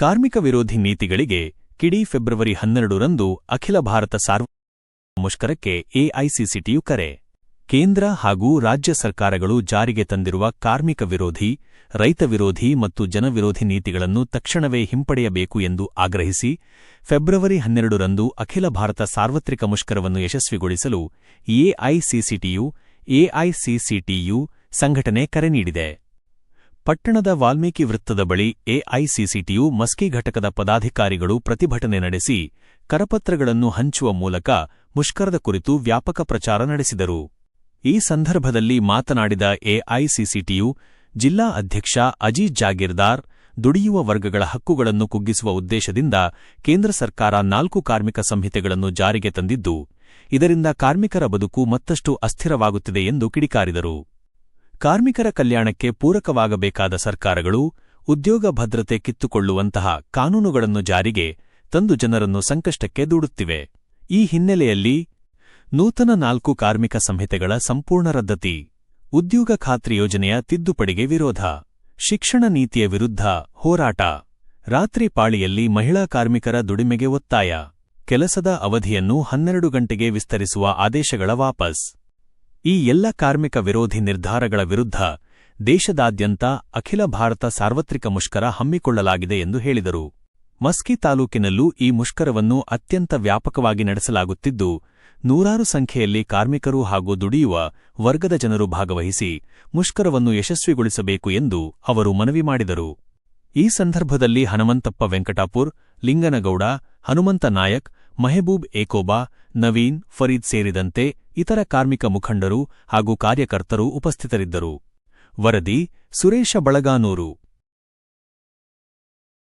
ಕಾರ್ಮಿಕ ವಿರೋಧಿ ನೀತಿಗಳಿಗೆ ಕಿಡಿ ಫೆಬ್ರವರಿ ಹನ್ನೆರಡರಂದು ಅಖಿಲ ಭಾರತ ಸಾರ್ವಜನಿಕ ಮುಷ್ಕರಕ್ಕೆ ಎಐಸಿಸಿಟಿಯು ಕರೆ. ಕೇಂದ್ರ ಹಾಗೂ ರಾಜ್ಯ ಸರ್ಕಾರಗಳು ಜಾರಿಗೆ ತಂದಿರುವ ಕಾರ್ಮಿಕ ವಿರೋಧಿ, ರೈತ ವಿರೋಧಿ ಮತ್ತು ಜನವಿರೋಧಿ ನೀತಿಗಳನ್ನು ತಕ್ಷಣವೇ ಹಿಂಪಡೆಯಬೇಕು ಎಂದು ಆಗ್ರಹಿಸಿ, ಫೆಬ್ರವರಿ ಹನ್ನೆರಡರಂದು ಅಖಿಲ ಭಾರತ ಸಾರ್ವತ್ರಿಕ ಮುಷ್ಕರವನ್ನು ಯಶಸ್ವಿಗೊಳಿಸಲು ಎಐಸಿಸಿಟಿಯು ಎಐಸಿಸಿಟಿಯು ಸಂಘಟನೆ ಕರೆ ನೀಡಿದೆ. ಪಟ್ಟಣದ ವಾಲ್ಮೀಕಿ ವೃತ್ತದ ಬಳಿ ಎಐಸಿಸಿಟಿಯು ಮಸ್ಕಿ ಘಟಕದ ಪದಾಧಿಕಾರಿಗಳು ಪ್ರತಿಭಟನೆ ನಡೆಸಿ ಕರಪತ್ರಗಳನ್ನು ಹಂಚುವ ಮೂಲಕ ಮುಷ್ಕರದ ಕುರಿತು ವ್ಯಾಪಕ ಪ್ರಚಾರ ನಡೆಸಿದರು. ಈ ಸಂದರ್ಭದಲ್ಲಿ ಮಾತನಾಡಿದ ಎಐಸಿಸಿಟಿಯು, ಜಿಲ್ಲಾ ಅಧ್ಯಕ್ಷ ಅಜೀಜ್ ಜಾಗೀರ್ದಾರ್ ದುಡಿಯುವ ವರ್ಗಗಳ ಹಕ್ಕುಗಳನ್ನು ಕುಗ್ಗಿಸುವ ಉದ್ದೇಶದಿಂದ ಕೇಂದ್ರ ಸರ್ಕಾರ ನಾಲ್ಕು ಕಾರ್ಮಿಕ ಸಂಹಿತೆಗಳನ್ನು ಜಾರಿಗೆ ತಂದಿದ್ದು, ಇದರಿಂದ ಕಾರ್ಮಿಕರ ಬದುಕು ಮತ್ತಷ್ಟು ಅಸ್ಥಿರವಾಗುತ್ತಿದೆ ಎಂದು ಕಿಡಿಕಾರಿದರು. ಕಾರ್ಮಿಕರ ಕಲ್ಯಾಣಕ್ಕೆ ಪೂರಕವಾಗಬೇಕಾದ ಸರ್ಕಾರಗಳು ಉದ್ಯೋಗ ಭದ್ರತೆ ಕಿತ್ತುಕೊಳ್ಳುವಂತಹ ಕಾನೂನುಗಳನ್ನು ಜಾರಿಗೆ ತಂದು ಜನರನ್ನು ಸಂಕಷ್ಟಕ್ಕೆ ದೂಡುತ್ತಿವೆ. ಈ ಹಿನ್ನೆಲೆಯಲ್ಲಿ ನೂತನ ನಾಲ್ಕು ಕಾರ್ಮಿಕ ಸಂಹಿತೆಗಳ ಸಂಪೂರ್ಣ ರದ್ದತಿ, ಉದ್ಯೋಗ ಖಾತ್ರಿ ಯೋಜನೆಯ ತಿದ್ದುಪಡಿಗೆ ವಿರೋಧ, ಶಿಕ್ಷಣ ನೀತಿಯ ವಿರುದ್ಧ ಹೋರಾಟ, ರಾತ್ರಿ ಪಾಳಿಯಲ್ಲಿ ಮಹಿಳಾ ಕಾರ್ಮಿಕರ ದುಡಿಮೆಗೆ ಒತ್ತಾಯ, ಕೆಲಸದ ಅವಧಿಯನ್ನು ಹನ್ನೆರಡು ಗಂಟೆಗೆ ವಿಸ್ತರಿಸುವ ಆದೇಶಗಳ ವಾಪಸ್. ಈ ಎಲ್ಲ ಕಾರ್ಮಿಕ ವಿರೋಧಿ ನಿರ್ಧಾರಗಳ ವಿರುದ್ಧ ದೇಶದಾದ್ಯಂತ ಅಖಿಲ ಭಾರತ ಸಾರ್ವತ್ರಿಕ ಮುಷ್ಕರ ಹಮ್ಮಿಕೊಳ್ಳಲಾಗಿದೆ ಎಂದು ಹೇಳಿದರು. ಮಸ್ಕಿ ತಾಲೂಕಿನಲ್ಲೂ ಈ ಮುಷ್ಕರವನ್ನು ಅತ್ಯಂತ ವ್ಯಾಪಕವಾಗಿ ನಡೆಸಲಾಗುತ್ತಿದ್ದು, ನೂರಾರು ಸಂಖ್ಯೆಯಲ್ಲಿ ಕಾರ್ಮಿಕರು ಹಾಗೂ ದುಡಿಯುವ ವರ್ಗದ ಜನರು ಭಾಗವಹಿಸಿ ಮುಷ್ಕರವನ್ನು ಯಶಸ್ವಿಗೊಳಿಸಬೇಕು ಎಂದು ಅವರು ಮನವಿ ಮಾಡಿದರು. ಈ ಸಂದರ್ಭದಲ್ಲಿ ಹನುಮಂತಪ್ಪ ವೆಂಕಟಾಪುರ್, ಲಿಂಗನಗೌಡ, ಹನುಮಂತ ನಾಯಕ್, ಮೆಹಬೂಬ್ ಏಕೋಬಾ, ನವೀನ್, ಫರೀದ್ ಸೇರಿದಂತೆ ಇತರ ಕಾರ್ಮಿಕ ಮುಖಂಡರು ಹಾಗೂ ಕಾರ್ಯಕರ್ತರು ಉಪಸ್ಥಿತರಿದ್ದರು. ವರದಿ ಸುರೇಶ ಬಳಗಾನೂರು.